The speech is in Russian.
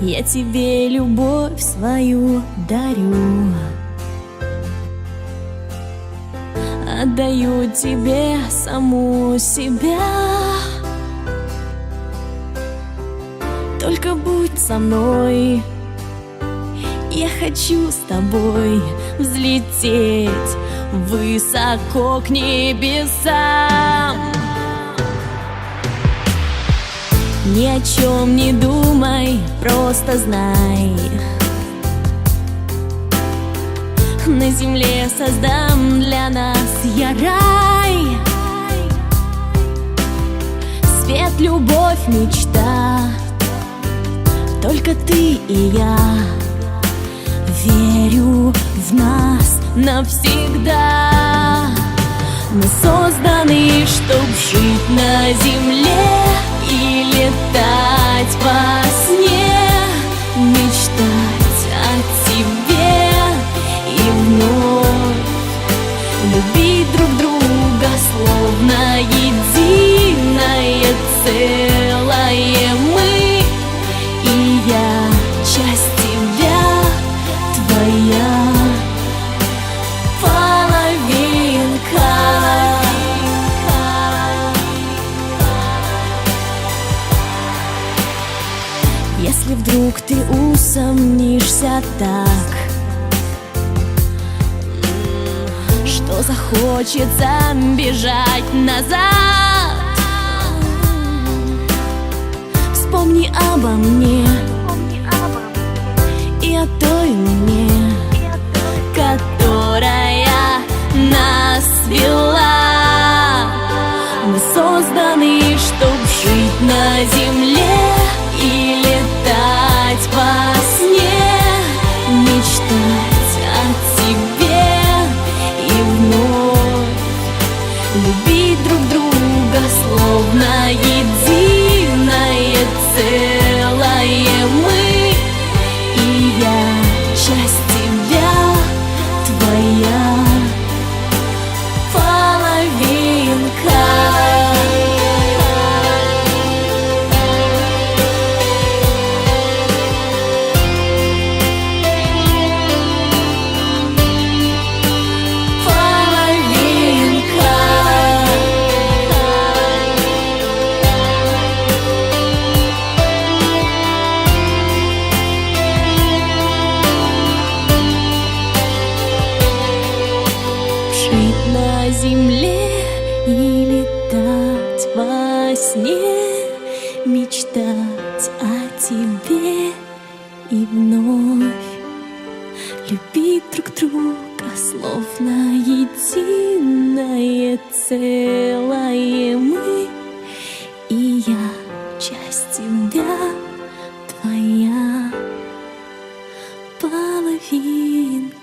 Я тебе любовь свою дарю. Отдаю тебе саму себя. Только будь со мной. Я хочу с тобой взлететь Высоко к небесам Ни о чем не думай, просто знай. На земле создам для нас я рай. Свет, любовь, мечта. Только ты и я. Верю в нас навсегда. Мы созданы, чтоб жить на земле И летать во сне Мечтать о тебе и вновь Любить друг друга, словно единое целое мы И я Если вдруг ты усомнишься так Что захочется бежать назад Вспомни обо мне И о той луне Которая нас вела. Мы созданы, чтоб жить на земле земле и летать во сне, мечтать о тебе и вновь любить друг друга, словно единое целое мы. И я часть тебя, твоя половина.